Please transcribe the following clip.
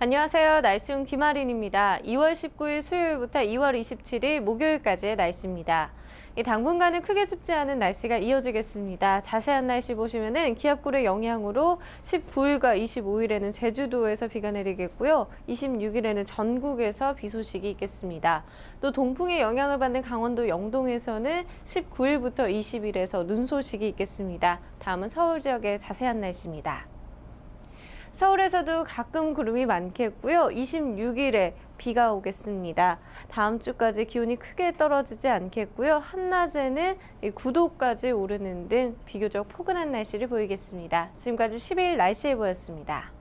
안녕하세요. 날씨운 김아린입니다. 2월 19일 수요일부터 2월 27일 목요일까지의 날씨입니다. 이 당분간은 크게 춥지 않은 날씨가 이어지겠습니다. 자세한 날씨 보시면은 기압골의 영향으로 19일과 25일에는 제주도에서 비가 내리겠고요. 26일에는 전국에서 비 소식이 있겠습니다. 또 동풍의 영향을 받는 강원도 영동에서는 19일부터 20일에서 눈 소식이 있겠습니다. 다음은 서울 지역의 자세한 날씨입니다. 서울에서도 가끔 구름이 많겠고요. 26일에 비가 오겠습니다. 다음 주까지 기온이 크게 떨어지지 않겠고요. 한낮에는 9도까지 오르는 등 비교적 포근한 날씨를 보이겠습니다. 지금까지 10일 날씨 예보였습니다.